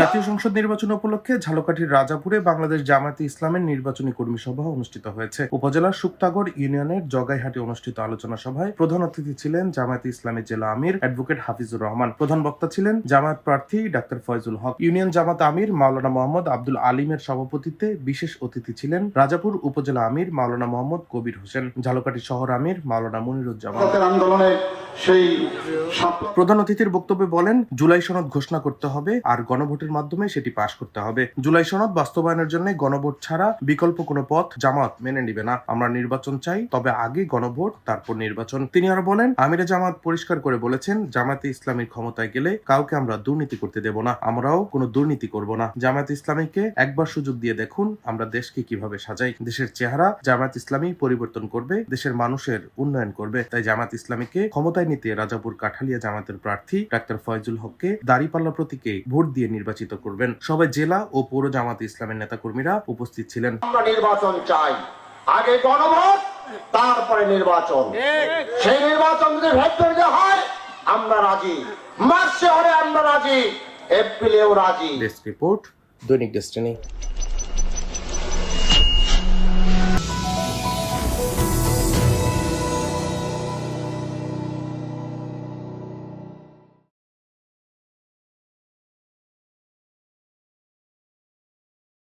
জাতীয় সংসদ নির্বাচন উপলক্ষে ঝালকাঠির রাজাপুরে বাংলাদেশ জামায়াতে ইসলামের নির্বাচনী কর্মী সভা অনুষ্ঠিত হয়েছে। উপজেলার শুক্তাগড় ইউনিয়নের জগাইহাটে অনুষ্ঠিত আলোচনা সভায় প্রধান অতিথি ছিলেন জামায়াতে ইসলামের জেলা আমির অ্যাডভোকেট হাফিজুর রহমান। প্রধান বক্তা ছিলেন জামায়াত প্রার্থী ডাক্তার ফয়জুল হক। ইউনিয়ন জামাত আমির মাওলানা মোহাম্মদ আব্দুল আলিমের সভাপতিত্বে বিশেষ অতিথি ছিলেন রাজাপুর উপজেলা আমির মাওলানা মোহাম্মদ কবির হোসেন ঝালকাঠি শহর আমির মাওলানা মনিরুজ্জামান। আন্দোলনে সেই প্রধান অতিথির বক্তব্যে বলেন জুলাই সনদ ঘোষণা করতে হবে আর গণভোটের মাধ্যমে সেটি পাশ করতে হবে। জুলাই সনদ বাস্তবায়নের জন্য গণভোট ছাড়া বিকল্প কোনো পথ জামাত মেনে নিবে না। আমরা নির্বাচন চাই, তবে আগে গণভোট, তারপর নির্বাচন। তিনি আরও বলেন, আমিরে জামাত পরিষ্কার করে বলেছেন জামাতে ইসলামীর ক্ষমতায় গেলে কাউকে আমরা দুর্নীতি করতে দেব না। আমরাও কোনো দুর্নীতি করব না। জামাত ইসলামীকে একবার সুযোগ দিয়ে দেখুন, আমরা দেশকে কীভাবে সাজাই। দেশের চেহারা জামাত ইসলামী পরিবর্তন করবে, দেশের মানুষের উন্নয়ন করবে। তাই জামাত ইসলামীকে ক্ষমতায় নিতে রাজাপুর কাঠালিয়া জামাতের প্রার্থী ডাক্তার ফয়জুল হককে দাঁড়িপাল্লা প্রতীকে ভোট দিয়ে নির্বাচিত করবেন। সবাই জেলা ও পৌর জামাত ইসলামের নেতাকর্মীরা উপস্থিত ছিলেন। আমরা নির্বাচন চাই। আগে গণভোট তারপরে নির্বাচন। সেই নির্বাচন যদি ভেক্টরিতে হয় আমরা রাজি। মার্চে হলে আমরা রাজি। এপ্রিলেও রাজি। ডেস্ক রিপোর্ট দৈনিক ডেস্টিনি